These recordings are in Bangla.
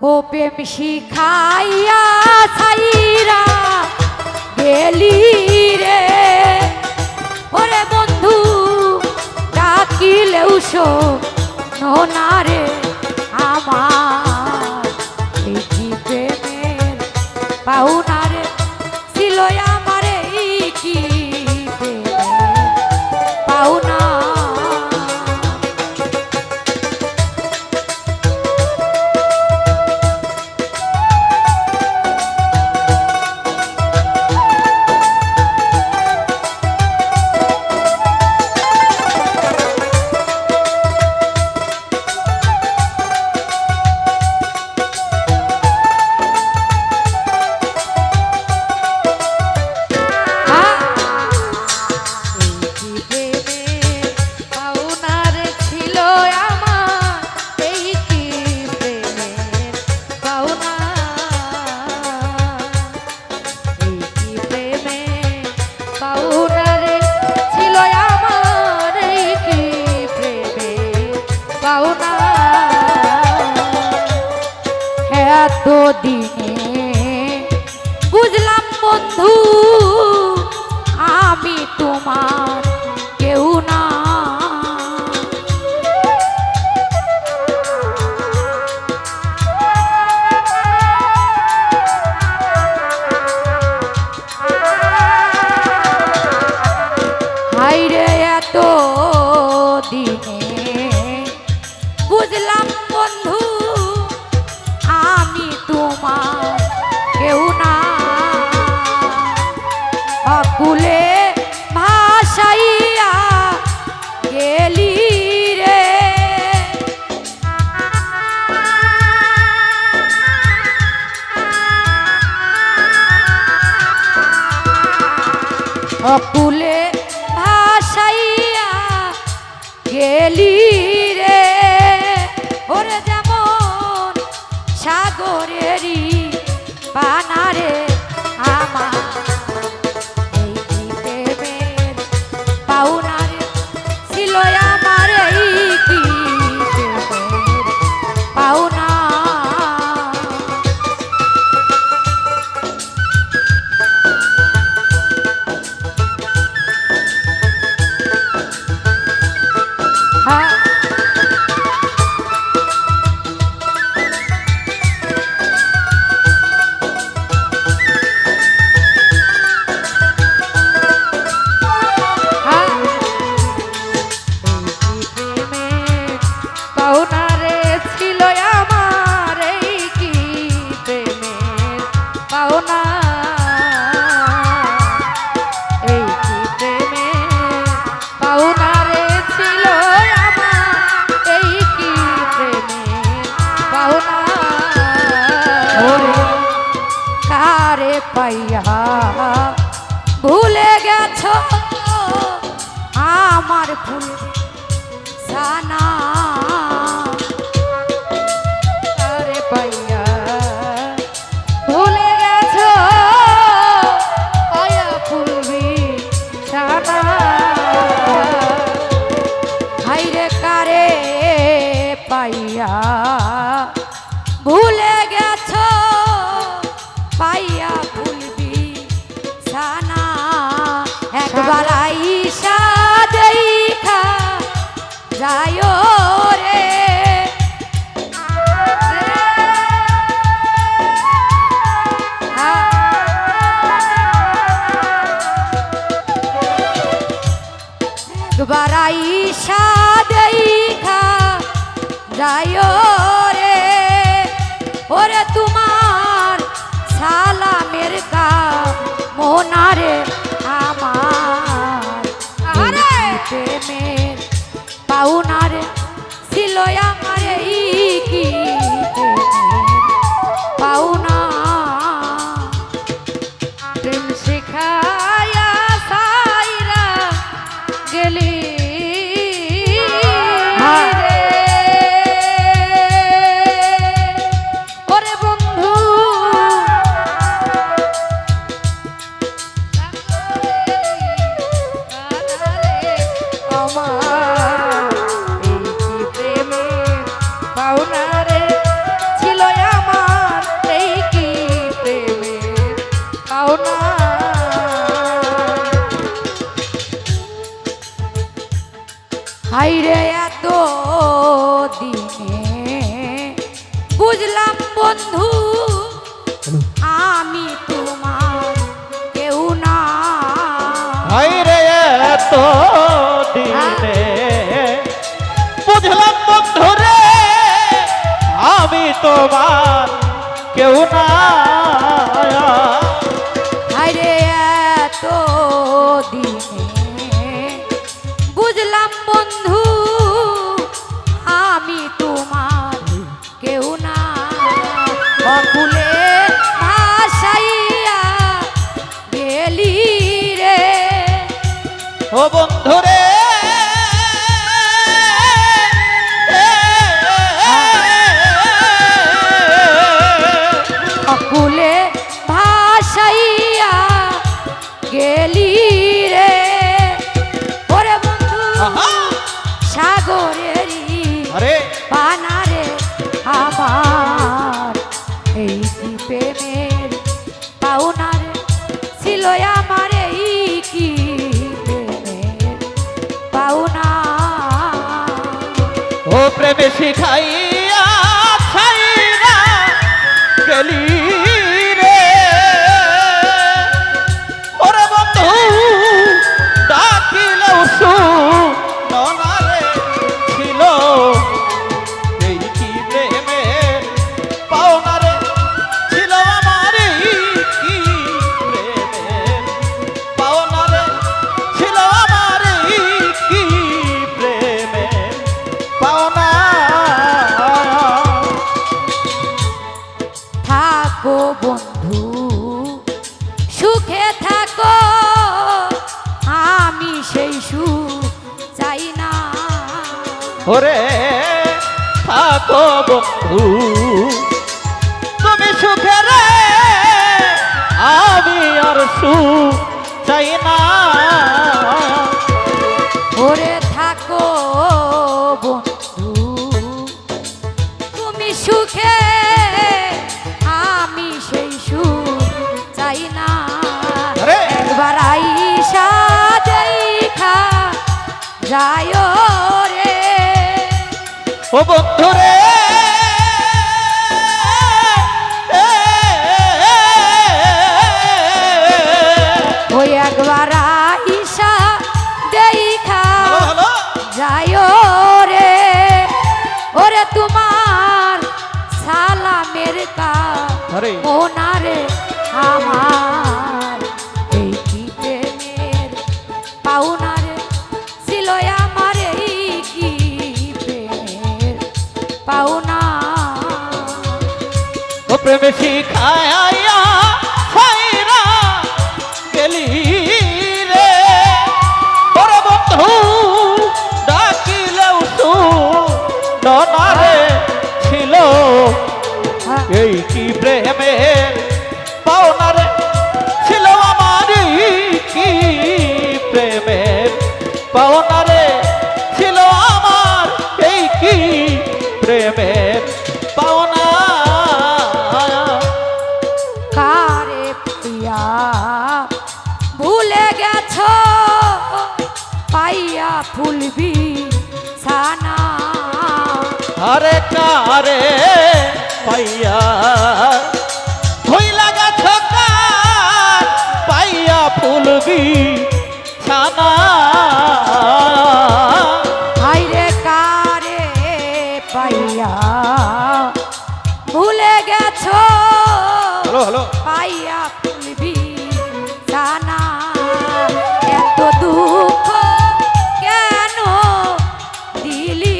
ও প্রেম শিখাইয়া সাইরা গেলি রে। ওরে বন্ধু ডাকিলেও শোনা রে আমার। প্রেমের পাওনা দিনে। বুঝলাম বন্ধু Sagoreri, para কারে পাইয়া ভুলে গেছ? আমার ভুল জানা ওরে তোমার সালামের কা মোনারে আমার। আরে প্রেমের পাউনারে ছিল আমার এই কি পাউনা প্রেম শেখা বন্ধু আমি তোমার কেউ না। রে এত দিনে। বুঝলাম বন্ধু রে আমি তোমার কেউ না। প্রেমে শিখাই ওরে থাকো বন্ধু। তুমি সুখে রে আমি আর সু চাই না। ও বন্ধুরে। পাওনারে ছিল আমার এই কি প্রেমের পাওনা? কারে পিয়া ভুলে গেছ? পাইয়া ফুলবি সানা আরে কারে পাইয়া? হইলা গেছ কার? পাইয়া ফুলবি পাইয়া ফুলবি জানা। এত দুঃখ কেন দিলি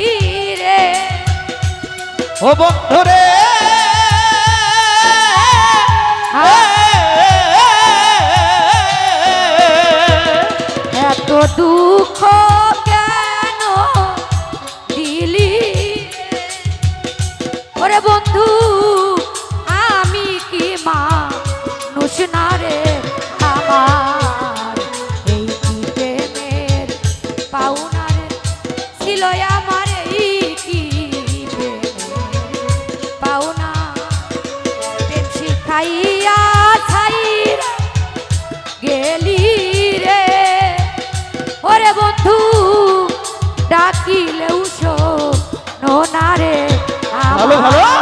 রে? ও বন্ধু এত দুঃখ হলো